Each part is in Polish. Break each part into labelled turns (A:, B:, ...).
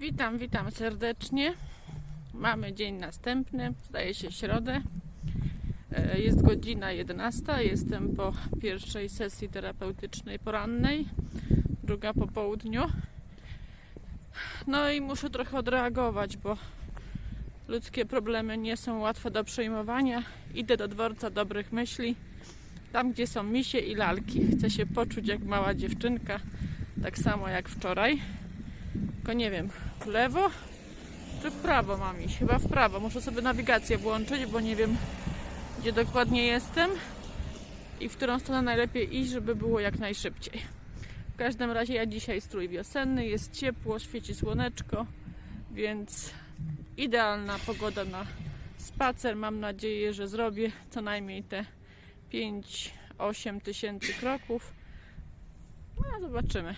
A: Witam, witam serdecznie. Mamy dzień następny, zdaje się środę. E, Jest godzina 11. Jestem po pierwszej sesji terapeutycznej porannej, druga po południu. No i muszę trochę odreagować, bo ludzkie problemy nie są łatwe do przejmowania. Idę do dworca dobrych myśli, tam gdzie są misie i lalki. Chcę się poczuć jak mała dziewczynka, tak samo jak wczoraj. Tylko nie wiem, w lewo czy w prawo mam iść? Chyba w prawo. Muszę sobie nawigację włączyć, bo nie wiem, gdzie dokładnie jestem i w którą stronę najlepiej iść, żeby było jak najszybciej. W każdym razie ja dzisiaj strój wiosenny, jest ciepło, świeci słoneczko, więc idealna pogoda na spacer. Mam nadzieję, że zrobię co najmniej te 5-8 tysięcy kroków. No, zobaczymy.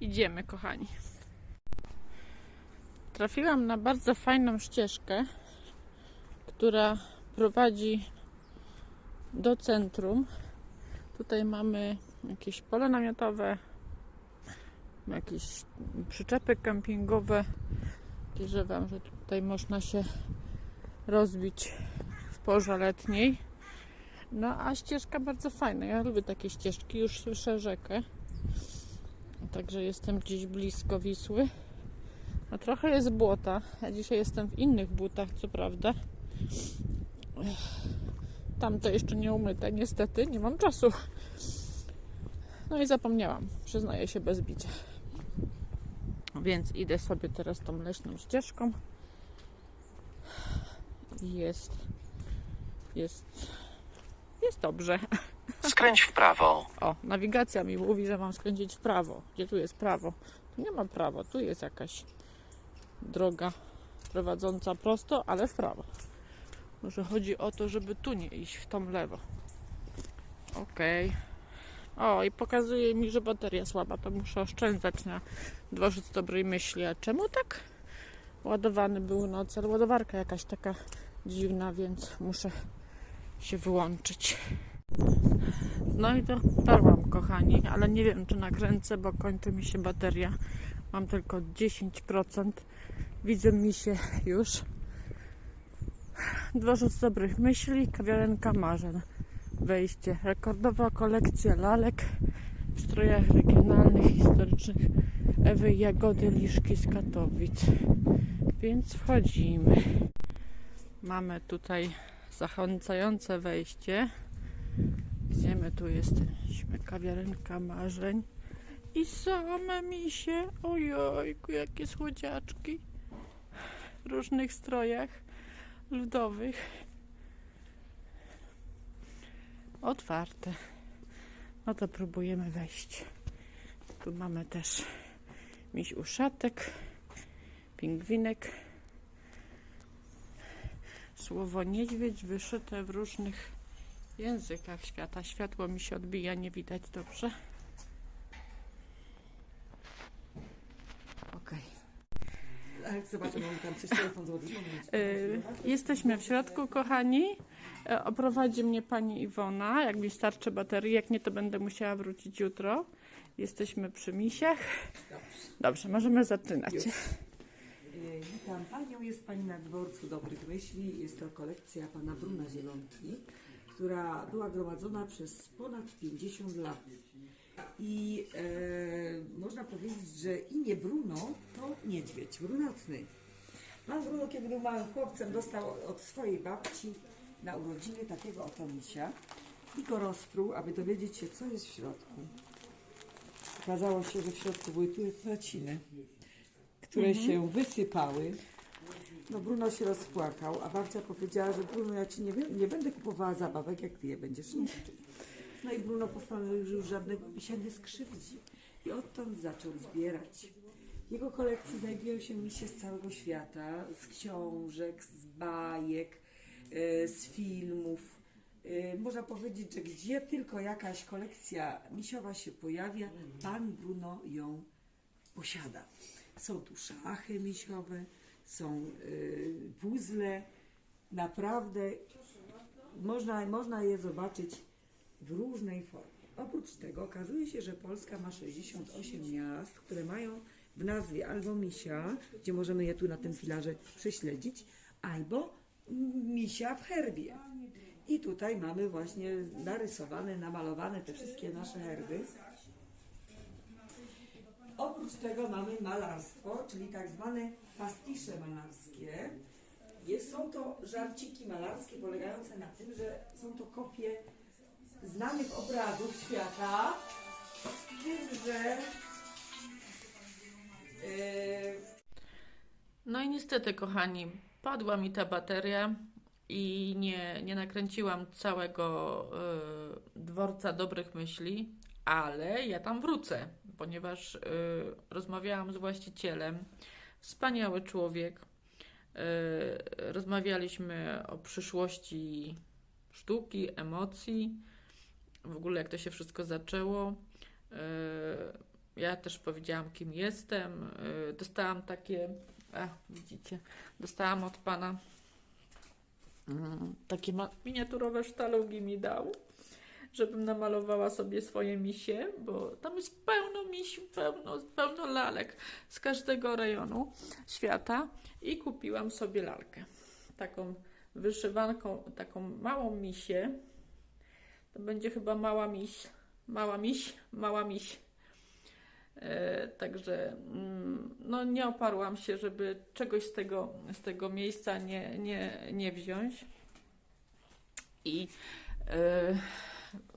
A: Idziemy, kochani. Trafiłam na bardzo fajną ścieżkę, która prowadzi do centrum. Tutaj mamy jakieś pole namiotowe, jakieś przyczepy kempingowe. Podejrzewam, że tutaj można się rozbić w porze letniej. No a ścieżka bardzo fajna. Ja lubię takie ścieżki. Już słyszę rzekę. Także jestem gdzieś blisko Wisły. A trochę jest błota. Ja dzisiaj jestem w innych butach, co prawda. Tamte jeszcze nie umyte, niestety, nie mam czasu. No i zapomniałam, przyznaję się bez bicia. Więc idę sobie teraz tą leśną ścieżką. Jest, jest, jest dobrze.
B: Skręć w prawo.
A: O, nawigacja mi mówi, że mam skręcić w prawo. Gdzie tu jest prawo? Tu nie ma prawa, tu jest jakaś droga prowadząca prosto, ale w prawo. Może chodzi o to, żeby tu nie iść w tą lewo. Okej. O, i pokazuje mi, że bateria słaba, to muszę oszczędzać na dworzec dobrej myśli. A czemu tak? Ładowany był noc, ale ładowarka jakaś taka dziwna, więc muszę się wyłączyć. No i dotarłam, kochani, ale nie wiem, czy nakręcę, bo kończy mi się bateria. Mam tylko 10%. Widzę mi się już. Dworzec dobrych myśli, kawiarenka marzeń. Wejście. Rekordowa kolekcja lalek w strojach regionalnych, historycznych Ewy Jagody Liszki z Katowic. Więc wchodzimy. Mamy tutaj zachęcające wejście. Gdzie my tu jesteśmy? Kawiarenka marzeń. I same misie. Ojojku, jakie słodziaczki. W różnych strojach ludowych. Otwarte. No to próbujemy wejść. Tu mamy też miś uszatek, pingwinek. Słowo niedźwiedź wyszyte w różnych językach świata. Światło mi się odbija, nie widać dobrze.
C: Okej. Ale zobaczę, mam tam coś telefon złożyć. Moment.
A: Y, Jesteśmy w środku, kochani. E, Oprowadzi mnie pani Iwona, jak mi starczy baterii. Jak nie, to będę musiała wrócić jutro. Jesteśmy przy misiach. Dobrze, możemy zaczynać.
C: E, Witam Panią. Jest Pani na dworcu Dobrych Myśli. Jest to kolekcja Pana Bruna Zielonki, która była gromadzona przez ponad 50 lat. I e, można powiedzieć, że imię Bruno to niedźwiedź, brunatny. Pan Bruno, kiedy był małym chłopcem, dostał od swojej babci na urodziny takiego oto misia i go rozpruł, aby dowiedzieć się, co jest w środku. Okazało się, że w środku były tu traciny, które się wysypały. No Bruno się rozpłakał, a babcia powiedziała, że Bruno, ja ci nie, nie będę kupowała zabawek, jak ty je będziesz niszczył. No i Bruno postanowił, że już żadnego misia nie skrzywdzi. I odtąd zaczął zbierać. Jego kolekcji znajdują się misie z całego świata, z książek, z bajek, e, z filmów. E, Można powiedzieć, że gdzie tylko jakaś kolekcja misiowa się pojawia, pan Bruno ją posiada. Są tu szachy misiowe, są y, puzzle. Naprawdę można, można je zobaczyć w różnej formie. Oprócz tego okazuje się, że Polska ma 68 miast, które mają w nazwie albo misia, gdzie możemy je tu na tym filarze prześledzić, albo misia w herbie. I tutaj mamy właśnie narysowane, namalowane te wszystkie nasze herby. Oprócz tego mamy malarstwo, czyli tak zwane pastisze malarskie. Jest, są to żarciki malarskie polegające na tym, że są to kopie znanych obrazów świata, z że yy,
A: No i niestety, kochani, padła mi ta bateria i nie, nie nakręciłam całego y, dworca dobrych myśli, ale ja tam wrócę, ponieważ y, rozmawiałam z właścicielem. Wspaniały człowiek. Y, rozmawialiśmy o przyszłości sztuki, emocji, w ogóle jak to się wszystko zaczęło. Y, ja też powiedziałam, kim jestem. Y, dostałam takie, a widzicie, dostałam od pana mm, takie miniaturowe sztalugi mi dał, żebym namalowała sobie swoje misie, bo tam jest pełno misi, pełno, pełno lalek z każdego rejonu świata i kupiłam sobie lalkę. Taką wyszywanką, taką małą misię. To będzie chyba mała miś, mała miś, mała miś. E, Także mm, no, nie oparłam się, żeby czegoś z tego, z tego miejsca nie, nie, nie wziąć. I e,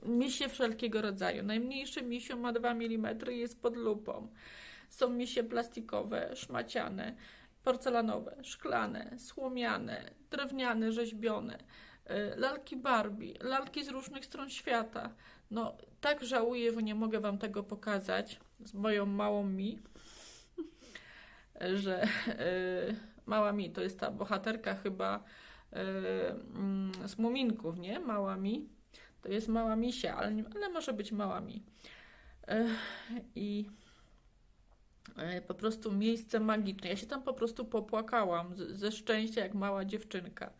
A: misie wszelkiego rodzaju. Najmniejszy misio ma 2 mm i jest pod lupą. Są misie plastikowe, szmaciane, porcelanowe, szklane, słomiane, drewniane, rzeźbione, lalki Barbie, lalki z różnych stron świata. No, tak żałuję, że nie mogę Wam tego pokazać z moją małą mi, że e, mała mi to jest ta bohaterka chyba mm, z Muminków, nie? Mała mi. To jest mała misia, ale, ale może być mała mi. E, I e, po prostu miejsce magiczne. Ja się tam po prostu popłakałam ze szczęścia, jak mała dziewczynka.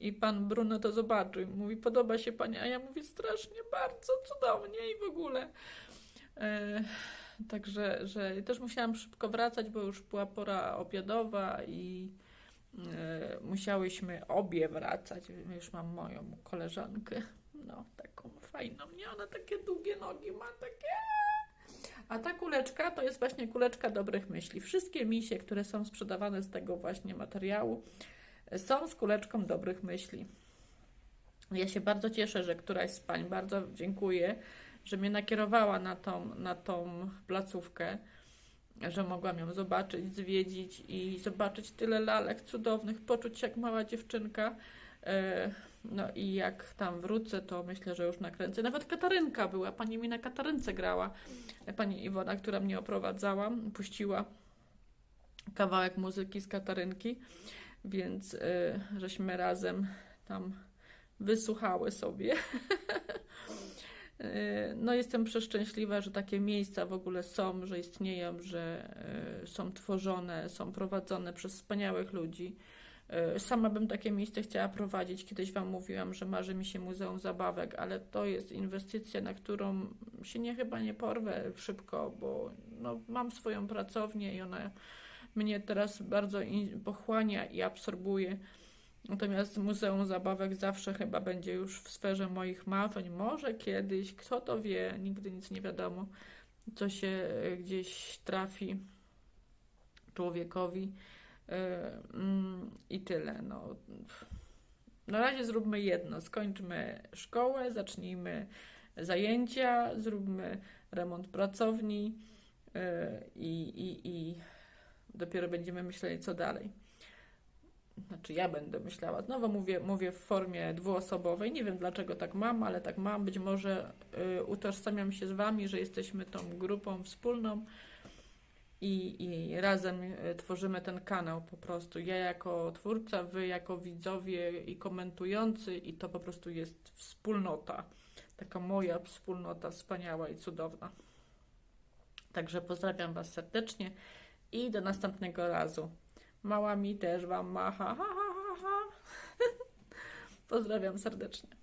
A: I pan Bruno to zobaczył mówi, podoba się pani, a ja mówię, strasznie, bardzo cudownie i w ogóle. E, także, że też musiałam szybko wracać, bo już była pora obiadowa i e, musiałyśmy obie wracać. Już mam moją koleżankę, no taką fajną, nie? Ona takie długie nogi ma, takie... A ta kuleczka to jest właśnie kuleczka dobrych myśli. Wszystkie misie, które są sprzedawane z tego właśnie materiału, są z kuleczką dobrych myśli. Ja się bardzo cieszę, że któraś z pań, bardzo dziękuję, że mnie nakierowała na tą, na tą placówkę, że mogłam ją zobaczyć, zwiedzić i zobaczyć tyle lalek cudownych, poczuć się jak mała dziewczynka. E, No i jak tam wrócę, to myślę, że już nakręcę. Nawet Katarynka była, pani mi na Katarynce grała. Pani Iwona, która mnie oprowadzała, puściła kawałek muzyki z Katarynki, więc y, żeśmy razem tam wysłuchały sobie. Y, No, jestem przeszczęśliwa, że takie miejsca w ogóle są, że istnieją, że y, są tworzone, są prowadzone przez wspaniałych ludzi. Y, Sama bym takie miejsce chciała prowadzić. Kiedyś Wam mówiłam, że marzy mi się Muzeum Zabawek, ale to jest inwestycja, na którą się nie chyba nie porwę szybko, bo no, mam swoją pracownię i ona mnie teraz bardzo pochłania i absorbuje. Natomiast Muzeum Zabawek zawsze chyba będzie już w sferze moich marzeń. Może kiedyś, kto to wie, nigdy nic nie wiadomo, co się e, gdzieś trafi człowiekowi. E, mm, I tyle. No. Na razie zróbmy jedno. Skończmy szkołę, zacznijmy zajęcia, zróbmy remont pracowni e, i, i, i dopiero będziemy myśleli, co dalej. Znaczy, ja będę myślała. Znowu mówię, mówię w formie dwuosobowej. Nie wiem dlaczego tak mam, ale tak mam. Być może y, utożsamiam się z Wami, że jesteśmy tą grupą wspólną i, i razem y, tworzymy ten kanał po prostu. Ja jako twórca, Wy jako widzowie i komentujący, i to po prostu jest wspólnota. Taka moja wspólnota wspaniała i cudowna. Także pozdrawiam Was serdecznie i do następnego razu. Mała mi też Wam macha. Ha, ha, ha, ha. Pozdrawiam serdecznie.